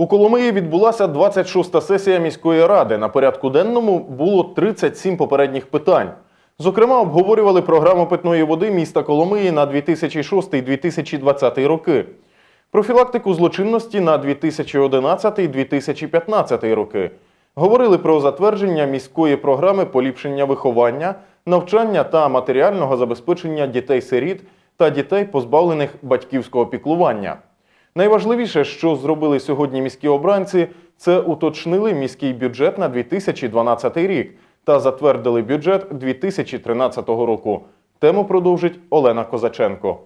У Коломиї відбулася 26-та сесія міської ради. На порядку денному було 37 попередніх питань. Зокрема, обговорювали програму питної води міста Коломиї на 2006-2020 роки, профілактику злочинності на 2011-2015 роки. Говорили про затвердження міської програми поліпшення виховання, навчання та матеріального забезпечення дітей-сиріт та дітей, позбавлених батьківського піклування. Найважливіше, що зробили сьогодні міські обранці, це уточнили міський бюджет на 2012 рік та затвердили бюджет 2013 року. Тему продовжить Олена Козаченко.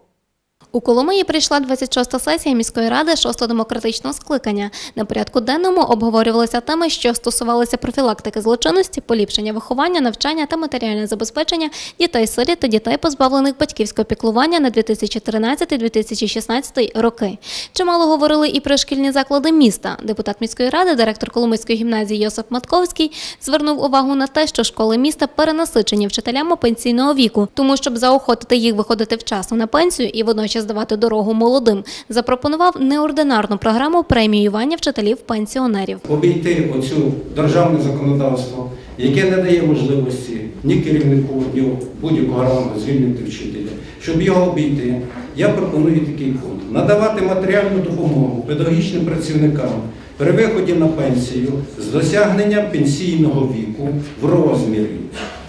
У Коломиї прийшла 26-та сесія міської ради 6-го демократичного скликання. На порядку денному обговорювалися теми, що стосувалися профілактики злочинності, поліпшення виховання, навчання та матеріальне забезпечення дітей-сиріт та дітей, позбавлених батьківського піклування на 2013-2016 роки. Чимало говорили і про шкільні заклади міста. Депутат міської ради, директор Коломийської гімназії Йосип Матковський звернув увагу на те, що школи міста перенасичені вчителями пенсійного віку, тому щоб заохотити їх виходити вчасно на пенсію і водночас давати дорогу молодим, запропонував неординарну програму преміювання вчителів-пенсіонерів. обійти оцю державне законодавство, яке не дає можливості ні керівнику, ні будь-якого ранку звільнити вчителя. Щоб його обійти, я пропоную такий пункт: надавати матеріальну допомогу педагогічним працівникам при виході на пенсію з досягнення пенсійного віку в розмірі.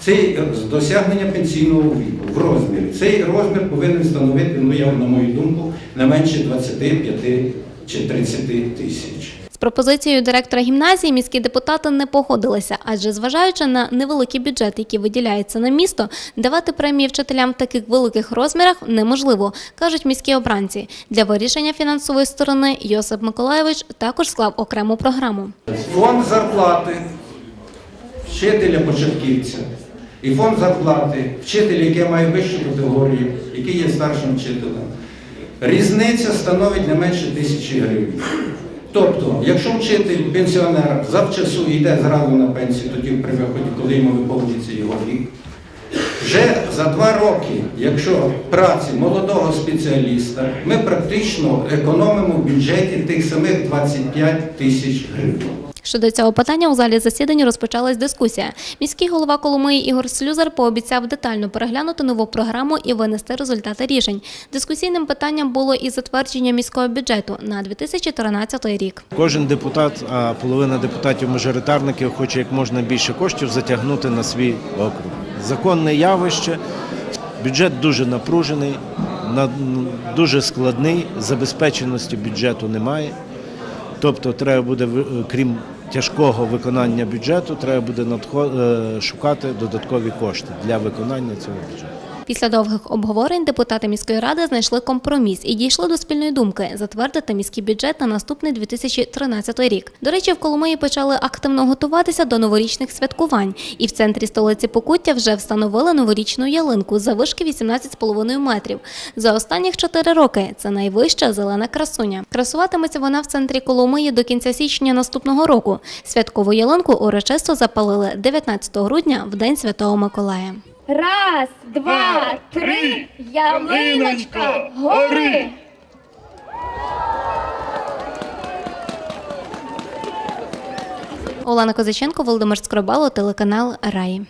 Цей з досягнення пенсійного віку в розмірі. Цей розмір повинен становити, ну я на мою думку, не менше 25 чи 30 тисяч. З пропозицією директора гімназії міські депутати не погодилися, адже зважаючи на невеликий бюджет, який виділяється на місто, давати премії вчителям в таких великих розмірах неможливо, кажуть міські обранці. Для вирішення фінансової сторони Йосип Миколайович також склав окрему програму. Фонд зарплати вчителя початківця і фонд зарплати вчителя, який має вищу категорію, який є старшим вчителем. Різниця становить не менше тисячі гривень. Тобто, якщо вчитель пенсіонер завчасу йде зразу на пенсію, тоді при виході, коли йому виповнюється його вік, вже за два роки, якщо праці молодого спеціаліста, ми практично економимо в бюджеті тих самих 25 тисяч гривень. Щодо цього питання у залі засідань розпочалась дискусія. Міський голова Коломиї Ігор Слюзар пообіцяв детально переглянути нову програму і винести результати рішень. Дискусійним питанням було і затвердження міського бюджету на 2013 рік. Кожен депутат, а половина депутатів-мажоритарників хоче як можна більше коштів затягнути на свій округ. Законне явище, бюджет дуже напружений, на- дуже складний, забезпеченості бюджету немає. Тобто треба буде, крім тяжкого виконання бюджету, треба буде е, шукати додаткові кошти для виконання цього бюджету. Після довгих обговорень депутати міської ради знайшли компроміс і дійшли до спільної думки затвердити міський бюджет на наступний 2013 рік. До речі, в Коломиї почали активно готуватися до новорічних святкувань, і в центрі столиці Покуття вже встановили новорічну ялинку завишки 18,5 метрів. За останніх 4 роки це найвища зелена красуня. Красуватиметься вона в центрі Коломиї до кінця січня наступного року. Святкову ялинку урочисто запалили 19 грудня в день Святого Миколая. Раз, два, три, ялиночка, гори! Олена Козаченко, Володимир Скробало, телеканал Раї.